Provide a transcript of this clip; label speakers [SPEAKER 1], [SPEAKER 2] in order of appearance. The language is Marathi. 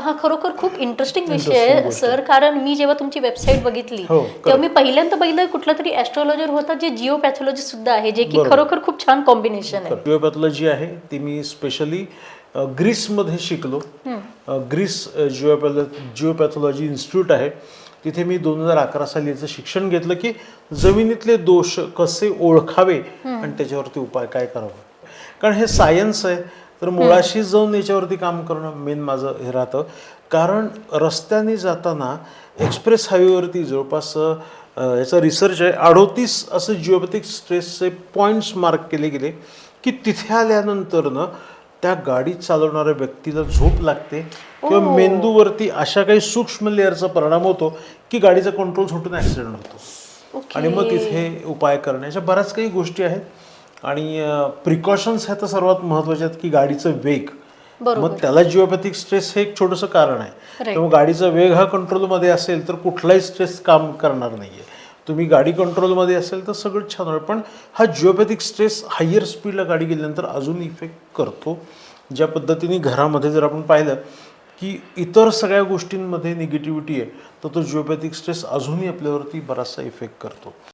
[SPEAKER 1] हा खरोखर खूप इंटरेस्टिंग विषय आहे सर कारण मी जेव्हा तुमची वेबसाईट बघितली
[SPEAKER 2] हो,
[SPEAKER 1] तेव्हा मी पहिल्यांदा पहिलं कुठला तरी ॲस्ट्रॉलॉजर होता जे जिओपॅथॉलॉजी सुद्धा आहे जे की. खरोखर खूप छान कॉम्बिनेशन आहे.
[SPEAKER 2] जिओपॅथॉलॉजी आहे ती मी स्पेशली ग्रीसमध्ये शिकलो. ग्रीस जिओपॅथो जिओपॅथॉलॉजी इन्स्टिट्यूट आहे. तिथे मी दोन हजार अकरा साली याचं शिक्षण घेतलं की जमिनीतले दोष कसे ओळखावे आणि त्याच्यावरती उपाय काय करावा. कारण हे सायन्स आहे. तर मुळाशी जाऊन याच्यावरती काम करणं मेन माझं हे राहतं. कारण रस्त्याने जाताना एक्सप्रेस हायवेवरती जवळपास याचा रिसर्च आहे अडोतीस असं जिओपॅथिक स्ट्रेसचे पॉईंट्स मार्क केले गेले की तिथे आल्यानंतर ना त्या गाडी चालवणाऱ्या व्यक्तीला झोप लागते किंवा मेंदूवरती अशा काही सूक्ष्म लेअरचा परिणाम होतो की गाडीचा कंट्रोल सुटून ॲक्सिडेंट होतो. आणि मग तिथे उपाय करण्याच्या बऱ्याच काही गोष्टी आहेत. आणि प्रिकॉशन्स ह्या तर सर्वात महत्त्वाच्या आहेत की गाडीचं वेग. मग त्याला जिओपॅथिक स्ट्रेस हे एक छोटंसं कारण आहे. त्यामुळे गाडीचा वेग हा कंट्रोलमध्ये असेल तर कुठलाही स्ट्रेस काम करणार नाहीये. तुम्ही गाडी कंट्रोलमध्ये असेल तर सगळं छान होईल. पण हा जिओपॅथिक स्ट्रेस हायर स्पीडला गाडी गेल्यानंतर अजून इफेक्ट करतो. ज्या पद्धतीने घरामध्ये जर आपण पाहिलं की इतर सगळ्या गोष्टींमध्ये निगेटिव्हिटी आहे तर तो जिओपॅथिक स्ट्रेस अजूनही आपल्यावरती बराचसा इफेक्ट करतो.